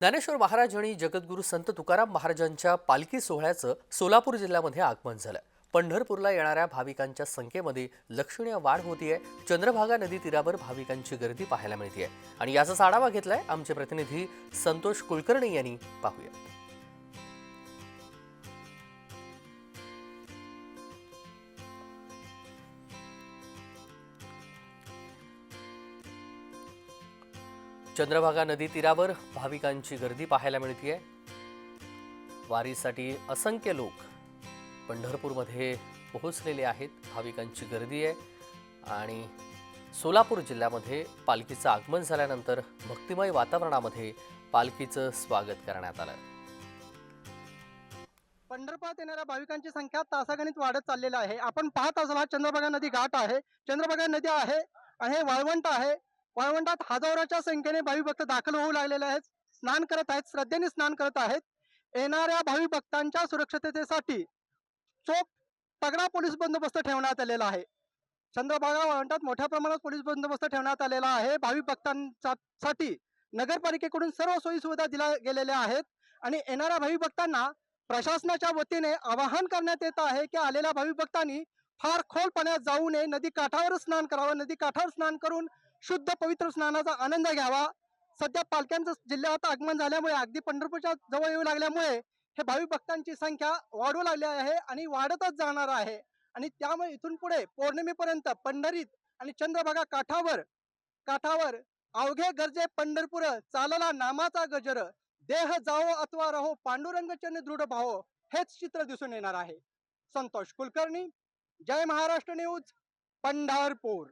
ज्ञानेश्वर महाराज आणि जगद्गुरू संत तुकाराम महाराजांच्या पालखी सोहळ्याचं सोलापूर जिल्ह्यामध्ये आगमन झालं. पंढरपूरला येणाऱ्या भाविकांच्या संख्येमध्ये लक्षणीय वाढ होतीये. चंद्रभागा नदी तीरावर भाविकांची गर्दी पाहायला मिळते आणि याचाच आढावा घेतलाय आमचे प्रतिनिधी संतोष कुलकर्णी यांनी. पाहूया. चंद्रभागा नदी तीरावर भाविकांची गर्दी पाहायला मिळतीये. वारीसाठी असंख्य लोक पंढरपूरमध्ये पोहोचलेले आहेत. भाविकांची गर्दी आहे आणि सोलापूर जिल्ह्यामध्ये पालखीचं आगमन झाल्यानंतर भक्तिमय वातावरणामध्ये पालखीचं स्वागत करण्यात आलं. पंढरपुरात येणाऱ्या भाविकांची संख्या तासागणित वाढत चाललेली आहे. आपण पाहत असाल हा चंद्रभागा नदी घाट आहे. चंद्रभागा नदी आहे आणि हे वाळवंट आहे. वाळवंटात हजारोच्या संख्येने भाविक भक्त दाखल होऊ लागलेले आहेत. स्नान करत आहेत. श्रद्धेने स्नान करत आहेत. येणाऱ्या भाविक भक्तांच्या सुरक्षिततेसाठी चोख तगडा पोलीस बंदोबस्त ठेवण्यात आलेला आहे. चंद्रभागा वाळवंटात मोठ्या प्रमाणात पोलीस बंदोबस्त ठेवण्यात आलेला आहे. भाविक भक्तांसाठी नगरपालिकेकडून सर्व सोयी सुविधा दिल्या गेलेल्या आहेत. आणि येणाऱ्या भाविक भक्तांना प्रशासनाच्या वतीने आवाहन करण्यात येत आहे की आलेल्या भाविक भक्तांनी फार खोल पाण्यात जाऊ नये. नदी काठावर स्नान करावं. नदी काठावर स्नान करून शुद्ध पवित्र स्नानाचा आनंद घ्यावा. सध्या पालख्यांचं जिल्ह्यात आगमन झाल्यामुळे अगदी पंढरपूरच्या जवळ येऊ लागल्यामुळे हे भाविक भक्तांची संख्या वाढू लागली आहे आणि वाढतच जाणार आहे. आणि त्यामुळे इथून पुढे पौर्णिमेपर्यंत पंढरीत आणि चंद्रभागा काठावर काठावर अवघे गरजे पंढरपूर चालला नामाचा गजर. देह जावो अथवा राहो पांडुरंग चरण दृढ भावो हेच चित्र दिसून येणार आहे. संतोष कुलकर्णी जय महाराष्ट्र न्यूज पंढरपूर.